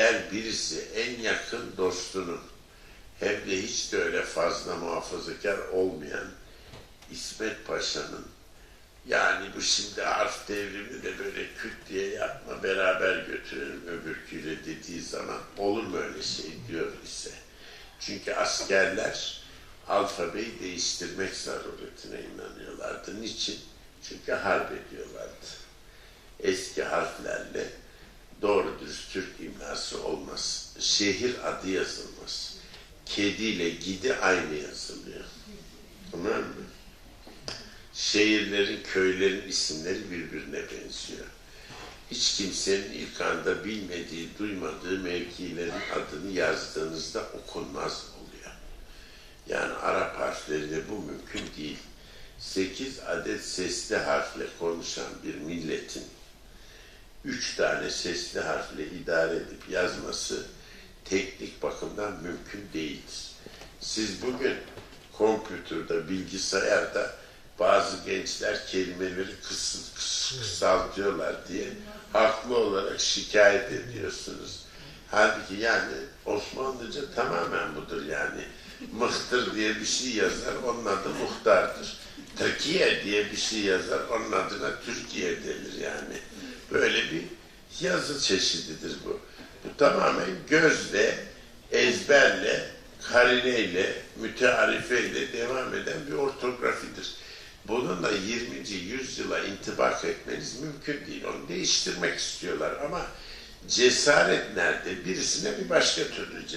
eğer birisi en yakın dostunun hem de hiç de öyle fazla muhafazakar olmayan İsmet Paşa'nın yani bu şimdi harf devrimini de böyle küt diye yapma beraber götürelim öbürküyle dediği zaman olur mu öyle şey diyor ise. Çünkü askerler alfabeyi değiştirmek zaruretine inanıyorlardı. Niçin? Çünkü harp ediyorlardı. Eski dürüst İmlası olmaz. Şehir adı yazılmaz. Kediyle gidi aynı yazılıyor. Tamam mı? Şehirlerin, köylerin isimleri birbirine benziyor. Hiç kimsenin ilk anda bilmediği, duymadığı mevkilerin adını yazdığınızda okunmaz oluyor. Yani Arap harflerinde bu mümkün değil. Sekiz adet sesli harfle konuşan bir milletin üç tane sesli harfle idare edip yazması teknik bakımdan mümkün değildir. Siz bugün kompütürde, bilgisayarda bazı gençler kelimeleri kıs, kıs, kısaltıyorlar diye haklı olarak şikayet ediyorsunuz. Halbuki yani Osmanlıca tamamen budur yani. Mıhtır diye bir şey yazar, onun adı muhtardır. Türkiye diye bir şey yazar, onun adına Türkiye denir yani. Böyle bir yazı çeşididir bu. Bu tamamen gözle, ezberle, karineyle, mütearifeyle devam eden bir ortografidir. Bununla 20. yüzyıla intibak etmeniz mümkün değil. Onu değiştirmek istiyorlar ama cesaret nerede? Birisine bir başka türlü cesaret.